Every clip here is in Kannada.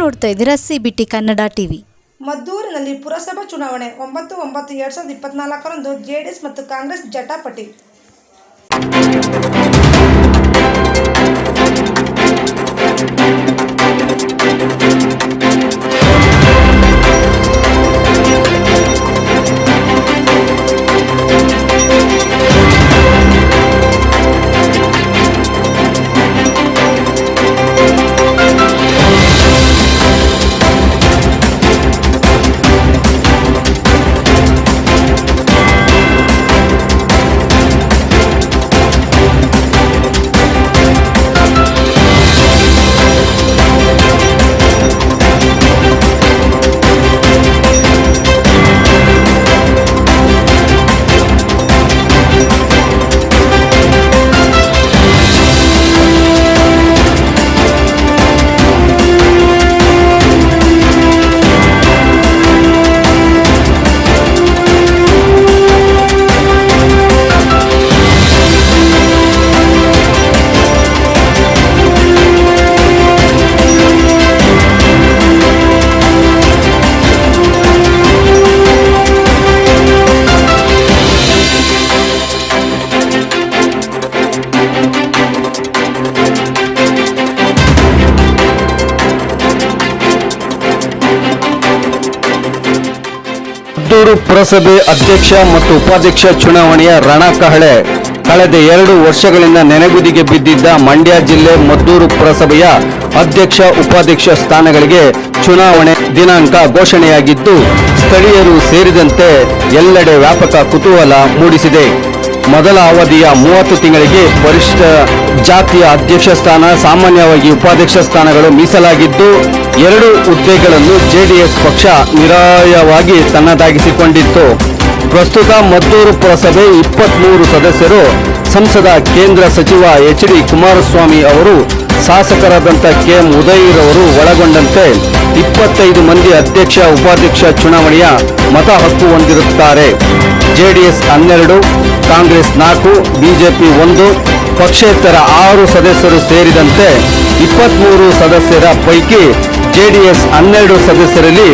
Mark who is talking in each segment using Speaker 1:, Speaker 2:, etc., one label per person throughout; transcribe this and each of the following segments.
Speaker 1: ನೋಡ್ತಾ ಇದ್ದೀರಾ C B T Kannada TV
Speaker 2: ಮದ್ದೂರಿನಲ್ಲಿ ಪುರಸಭಾ ಚುನಾವಣೆ ಒಂಬತ್ತು ಒಂಬತ್ತು ಎರಡು ಸಾವಿರದ ಇಪ್ಪತ್ನಾಲ್ಕರಂದು ಜೆಡಿಎಸ್ ಮತ್ತು ಕಾಂಗ್ರೆಸ್ ಜಟಾಪಟಿ.
Speaker 3: ಮದ್ದೂರು ಪುರಸಭೆ ಅಧ್ಯಕ್ಷ ಮತ್ತು ಉಪಾಧ್ಯಕ್ಷ ಚುನಾವಣೆಯ ರಣಕಹಳೆ ಕಳೆದ ಎರಡು ವರ್ಷಗಳಿಂದ ನೆನೆಗುದಿಗೆ ಬಿದ್ದಿದ್ದ ಮಂಡ್ಯ ಜಿಲ್ಲೆ ಮದ್ದೂರು ಪುರಸಭೆಯ ಅಧ್ಯಕ್ಷ ಉಪಾಧ್ಯಕ್ಷ ಸ್ಥಾನಗಳಿಗೆ ಚುನಾವಣೆ ದಿನಾಂಕ ಘೋಷಣೆಯಾಗಿದ್ದು, ಸ್ಥಳೀಯರು ಸೇರಿದಂತೆ ಎಲ್ಲೆಡೆ ವ್ಯಾಪಕ ಕುತೂಹಲ ಮೂಡಿಸಿದೆ. ಮೊದಲ ಅವಧಿಯ ಮೂವತ್ತು ತಿಂಗಳಿಗೆ ಪರಿಷ್ಠ ಜಾತಿಯ ಅಧ್ಯಕ್ಷ ಸ್ಥಾನ, ಸಾಮಾನ್ಯವಾಗಿ ಉಪಾಧ್ಯಕ್ಷ ಸ್ಥಾನಗಳು ಮೀಸಲಾಗಿದ್ದು, ಎರಡು ಹುದ್ದೆಗಳನ್ನು ಜೆಡಿಎಸ್ ಪಕ್ಷ ನಿರಾಯವಾಗಿ ತನ್ನದಾಗಿಸಿಕೊಂಡಿತ್ತು. ಪ್ರಸ್ತುತ ಮದ್ದೂರು ಪುರಸಭೆ ಇಪ್ಪತ್ಮೂರು ಸದಸ್ಯರು, ಸಂಸದ ಕೇಂದ್ರ ಸಚಿವ ಎಚ್ ಡಿ ಕುಮಾರಸ್ವಾಮಿ ಅವರು ಶಾಸಕರಾದಂಥ ಕೆ ಎಂ ಉದಯರವರು ಒಳಗೊಂಡಂತೆ ಇಪ್ಪತ್ತೈದು ಮಂದಿ ಅಧ್ಯಕ್ಷ, ಉಪಾಧ್ಯಕ್ಷ ಚುನಾವಣೆಯ ಮತ ಹಕ್ಕು ಹೊಂದಿರುತ್ತಾರೆ. ಜೆಡಿಎಸ್ ಹನ್ನೆರಡು ಕಾಂಗ್ರೆಸ್ ನಾಲ್ಕು, ಬಿಜೆಪಿ ಒಂದು, ಪಕ್ಷೇತರ ಆರು ಸದಸ್ಯರು ಸೇರಿದಂತೆ ಇಪ್ಪತ್ಮೂರು ಸದಸ್ಯರ ಪೈಕಿ ಜೆಡಿಎಸ್ ಹನ್ನೆರಡು ಸದಸ್ಯರಲ್ಲಿ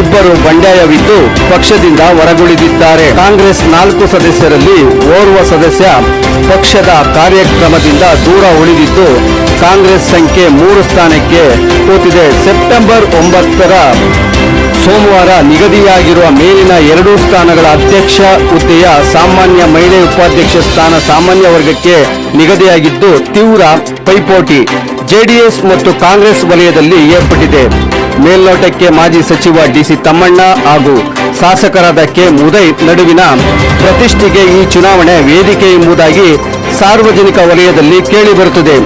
Speaker 3: ಇಬ್ಬರು ಬಂಡಾಯವಿದ್ದು ಪಕ್ಷದಿಂದ ಹೊರಗುಳಿದಿದ್ದಾರೆ. ಕಾಂಗ್ರೆಸ್ ನಾಲ್ಕು ಸದಸ್ಯರಲ್ಲಿ ಓರ್ವ ಸದಸ್ಯ ಪಕ್ಷದ ಕಾರ್ಯಕ್ರಮದಿಂದ ದೂರ ಉಳಿದಿದ್ದು, ಕಾಂಗ್ರೆಸ್ ಸಂಖ್ಯೆ ಮೂರು ಸ್ಥಾನಕ್ಕೆ ಕೂತಿದೆ. ಸೆಪ್ಟೆಂಬರ್ ಒಂಬತ್ತರ ಸೋಮವಾರ ನಿಗದಿಯಾಗಿರುವ ಮೇಲಿನ ಎರಡೂ ಸ್ಥಾನಗಳ ಅಧ್ಯಕ್ಷ ಹುದ್ದೆಯ ಸಾಮಾನ್ಯ ಮಹಿಳೆ ಉಪಾಧ್ಯಕ್ಷ ಸ್ಥಾನ ಸಾಮಾನ್ಯ ವರ್ಗಕ್ಕೆ ನಿಗದಿಯಾಗಿದ್ದು ತೀವ್ರ ಪೈಪೋಟಿ. ಜೆಡಿಎಸ್ ಮತ್ತು ಕಾಂಗ್ರೆಸ್ ವಲಯದಲ್ಲಿ ಏರ್ಪಟ್ಟಿದೆ. ಮೇಲ್ನೋಟಕ್ಕೆ ಮಾಜಿ ಸಚಿವ ಡಿಸಿ ತಮ್ಮಣ್ಣ ಹಾಗೂ ಶಾಸಕರಾದ ಕೆ. ಉದಯ್ ನಡುವಿನ ಪ್ರತಿಷ್ಠೆಗೆ ಈ ಚುನಾವಣೆ ವೇದಿಕೆ ಎಂಬುದಾಗಿ ಸಾರ್ವಜನಿಕ ವಲಯದಲ್ಲಿ ಕೇಳಿಬರುತ್ತದೆ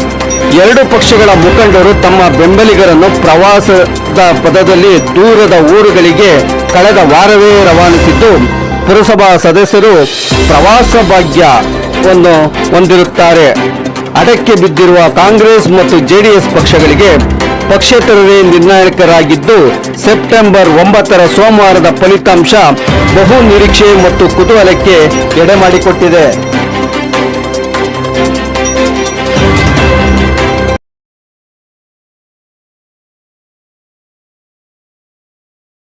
Speaker 3: ಎರಡು ಪಕ್ಷಗಳ ಮುಖಂಡರು ತಮ್ಮ ಬೆಂಬಲಿಗರನ್ನು ಪ್ರವಾಸದ ಪದದಲ್ಲಿ ದೂರದ ಊರುಗಳಿಗೆ ಕಳೆದ ವಾರವೇ ರವಾನಿಸಿದ್ದು, ಪುರಸಭಾ ಸದಸ್ಯರು ಪ್ರವಾಸ ಭಾಗ್ಯವನ್ನು ಹೊಂದಿರುತ್ತಾರೆ. ಅಡಕ್ಕೆ ಬಿದ್ದಿರುವ ಕಾಂಗ್ರೆಸ್ ಮತ್ತು ಜೆಡಿಎಸ್ ಪಕ್ಷಗಳಿಗೆ ಪಕ್ಷೇತರರೇ ನಿರ್ಣಾಯಕರಾಗಿದ್ದು, ಸೆಪ್ಟೆಂಬರ್ ಒಂಬತ್ತರ ಸೋಮವಾರದ ಫಲಿತಾಂಶ ಬಹು ನಿರೀಕ್ಷೆ ಮತ್ತು ಕುತೂಹಲಕ್ಕೆ ಎಡೆ ಮಾಡಿಕೊಟ್ಟಿದೆ